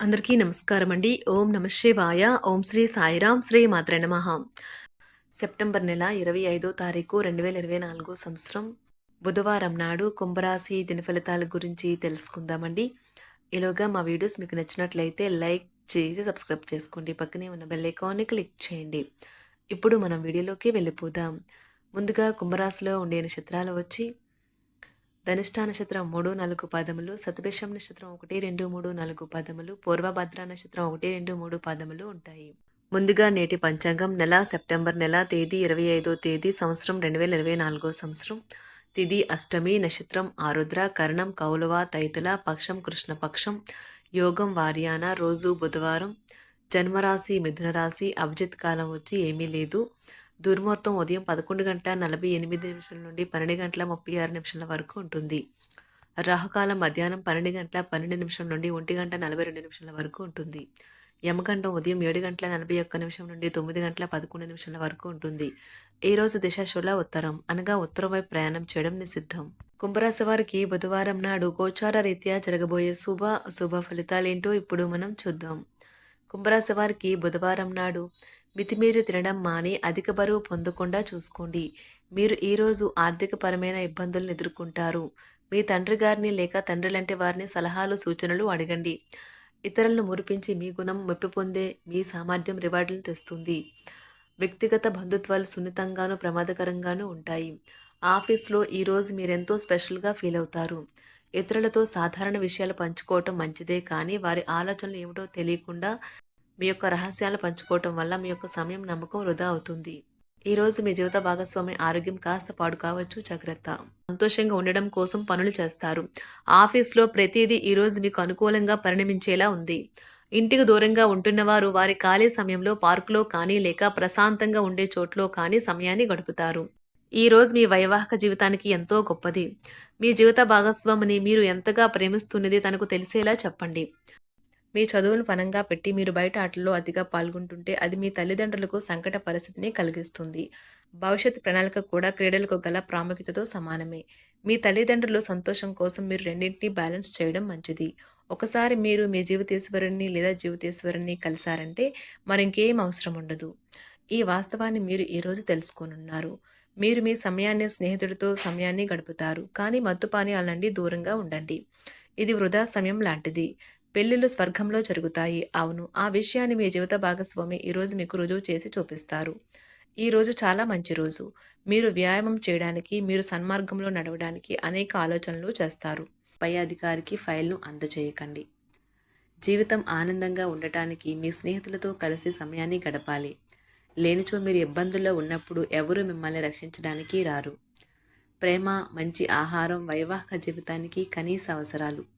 అందరికీ నమస్కారం అండి. ఓం నమ శివాయ. ఓం శ్రీ సాయిరాం శ్రీ మాత్ర నమ. సెప్టెంబర్ నెల ఇరవై ఐదో తారీఖు రెండు వేల ఇరవై నాలుగో సంవత్సరం బుధవారం నాడు కుంభరాశి దిన ఫలితాల గురించి తెలుసుకుందామండి. ఈలోగా మా వీడియోస్ మీకు నచ్చినట్లయితే లైక్ చేసి సబ్స్క్రైబ్ చేసుకోండి. పక్కనే ఉన్న బెల్ ఐకాన్ని క్లిక్ చేయండి. ఇప్పుడు మనం వీడియోలోకి వెళ్ళిపోదాం. ముందుగా కుంభరాశిలో ఉండే నక్షత్రాలు వచ్చి ధనిష్టా నక్షత్రం మూడు నాలుగు పదములు సతభిషం నక్షత్రం ఒకటి రెండు మూడు నాలుగు పదములు పూర్వభద్ర నక్షత్రం ఒకటి రెండు మూడు పదములు ఉంటాయి. ముందుగా నేటి పంచాంగం నెల సెప్టెంబర్ నెల తేదీ ఇరవై ఐదో తేదీ సంవత్సరం రెండు వేల ఇరవై నాలుగో సంవత్సరం. తిది అష్టమి నక్షత్రం ఆరుద్ర కర్ణం కౌలవ తైతుల పక్షం కృష్ణపక్షం యోగం వార్యాన రోజు బుధవారం. జన్మరాశి మిథున రాశి అభిజిత్ కాలం వచ్చి ఏమీ లేదు. దుర్ముహూర్తం ఉదయం పదకొండు గంటల నలభై ఎనిమిది నిమిషాల నుండి పన్నెండు గంటల ముప్పై ఆరు నిమిషాల వరకు ఉంటుంది. రాహుకాలం మధ్యాహ్నం పన్నెండు గంటల పన్నెండు నిమిషం నుండి ఒంటి గంట నలభై రెండు నిమిషాల వరకు ఉంటుంది. యమగండం ఉదయం ఏడు గంటల నలభై ఒక్క నిమిషం నుండి తొమ్మిది గంటల పదకొండు నిమిషాల వరకు ఉంటుంది. ఈ రోజు దిశాశుల ఉత్తరం. అనగా ఉత్తరం వైపు ప్రయాణం చేయడం నిషిద్ధం. కుంభరాశి వారికి బుధవారం నాడు గోచార రీత్యా జరగబోయే శుభ శుభ ఫలితాలేంటో ఇప్పుడు మనం చూద్దాం. కుంభరాశి వారికి బుధవారం నాడు మితిమీరి తినడం మాని అధిక బరువు పొందకుండా చూసుకోండి. మీరు ఈరోజు ఆర్థికపరమైన ఇబ్బందులను ఎదుర్కొంటారు. మీ తండ్రి గారిని లేక తండ్రులంటే వారిని సలహాలు సూచనలు అడగండి. ఇతరులను మురిపించి మీ గుణం మెప్పి పొందే మీ సామర్థ్యం రివార్డులను తెస్తుంది. వ్యక్తిగత బంధుత్వాలు సున్నితంగాను ప్రమాదకరంగానూ ఉంటాయి. ఆఫీస్లో ఈరోజు మీరెంతో స్పెషల్గా ఫీల్ అవుతారు. ఇతరులతో సాధారణ విషయాలు పంచుకోవటం మంచిదే కానీ వారి ఆలోచనలు ఏమిటో తెలియకుండా మీ యొక్క రహస్యాలు పంచుకోవటం వల్ల మీ యొక్క సమయం నమ్మకం వృధా అవుతుంది. ఈ రోజు మీ జీవిత భాగస్వామి ఆరోగ్యం కాస్త పాడు కావచ్చు జాగ్రత్త. సంతోషంగా ఉండడం కోసం పనులు చేస్తారు. ఆఫీస్లో ప్రతిదీ ఈరోజు మీకు అనుకూలంగా పరిణమించేలా ఉంది. ఇంటికి దూరంగా ఉంటున్నవారు వారి ఖాళీ సమయంలో పార్కులో కానీ లేక ప్రశాంతంగా ఉండే చోట్లో కానీ సమయాన్ని గడుపుతారు. ఈరోజు మీ వైవాహిక జీవితానికి ఎంతో గొప్పది. మీ జీవిత భాగస్వామిని మీరు ఎంతగా ప్రేమిస్తున్నది తనకు తెలిసేలా చెప్పండి. మీ చదువును పనంగా పెట్టి మీరు బయట ఆటల్లో అతిగా పాల్గొంటుంటే అది మీ తల్లిదండ్రులకు సంకట పరిస్థితిని కలిగిస్తుంది. భవిష్యత్ ప్రణాళిక కూడా క్రీడలకు గల ప్రాముఖ్యతతో సమానమే. మీ తల్లిదండ్రులు సంతోషం కోసం మీరు రెండింటినీ బ్యాలెన్స్ చేయడం మంచిది. ఒకసారి మీరు మీ జీవితేశ్వరుణ్ణి లేదా జీవితేశ్వరుణ్ణి కలిశారంటే మరింకేం అవసరం ఉండదు. ఈ వాస్తవాన్ని మీరు ఈరోజు తెలుసుకోనున్నారు. మీరు మీ సమయాన్ని స్నేహితుడితో సమయాన్ని గడుపుతారు. కానీ మత్తుపానీయాల నుండి దూరంగా ఉండండి. ఇది వృధా సమయం లాంటిది. పెళ్ళిళ్ళు స్వర్గంలో జరుగుతాయి. అవును ఆ విషయాన్ని మీ జీవిత భాగస్వామి ఈరోజు మీకు రుజువు చేసి చూపిస్తారు. ఈ రోజు చాలా మంచి రోజు. మీరు వ్యాయామం చేయడానికి మీరు సన్మార్గంలో నడవడానికి అనేక ఆలోచనలు చేస్తారు. పై అధికారికి ఫైల్ను అందజేయకండి. జీవితం ఆనందంగా ఉండటానికి మీ స్నేహితులతో కలిసి సమయాన్ని గడపాలి. లేనిచో మీరు ఇబ్బందుల్లో ఉన్నప్పుడు ఎవరు మిమ్మల్ని రక్షించడానికి రారు. ప్రేమ మంచి ఆహారం వైవాహిక జీవితానికి కనీస అవసరాలు.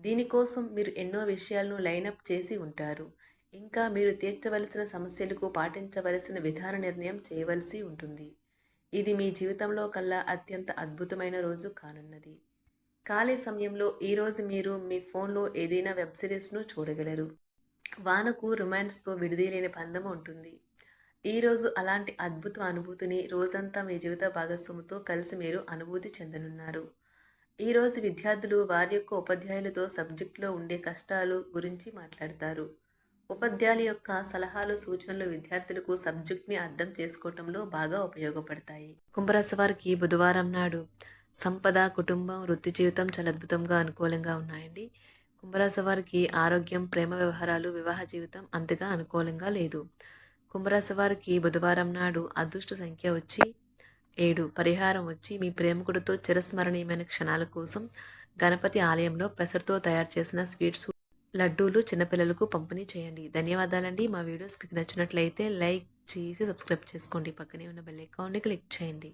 దీనికోసం మీరు ఎన్నో విషయాలను లైనప్ చేసి ఉంటారు. ఇంకా మీరు తీర్చవలసిన సమస్యలకు పాటించవలసిన విధాన నిర్ణయం చేయవలసి ఉంటుంది. ఇది మీ జీవితంలో కల్లా అత్యంత అద్భుతమైన రోజు కానున్నది. ఖాళీ సమయంలో ఈరోజు మీరు మీ ఫోన్లో ఏదైనా వెబ్ సిరీస్ను చూడగలరు. వానకు రొమాన్స్తో విడిదీలేని బంధం ఉంటుంది. ఈరోజు అలాంటి అద్భుత అనుభూతిని రోజంతా మీ జీవిత భాగస్వామితో కలిసి మీరు అనుభూతి చెందనున్నారు. ఈరోజు విద్యార్థులు వారి యొక్క ఉపాధ్యాయులతో సబ్జెక్టులో ఉండే కష్టాలు గురించి మాట్లాడతారు. ఉపాధ్యాయుల యొక్క సలహాలు సూచనలు విద్యార్థులకు సబ్జెక్ట్ని అర్థం చేసుకోవటంలో బాగా ఉపయోగపడతాయి. కుంభరాశి వారికి బుధవారం నాడు సంపద కుటుంబం వృత్తి జీవితం చాలా అద్భుతంగా అనుకూలంగా ఉన్నాయండి. కుంభరాశి వారికి ఆరోగ్యం ప్రేమ వ్యవహారాలు వివాహ జీవితం అంతగా అనుకూలంగా లేదు. కుంభరాశి వారికి బుధవారం నాడు అదృష్ట సంఖ్య వచ్చి ఏడు పరిహారం వచ్చి మీ ప్రేమికుడితో చిరస్మరణీయమైన క్షణాల కోసం గణపతి ఆలయంలో పెసరతో తయారు చేసిన స్వీట్స్ లడ్డూలు చిన్నపిల్లలకు పంపిణీ చేయండి. ధన్యవాదాలండి. మా వీడియోస్ మీకు నచ్చినట్లయితే లైక్ చేసి సబ్స్క్రైబ్ చేసుకోండి. పక్కనే ఉన్న బెల్ అకౌంట్ని క్లిక్ చేయండి.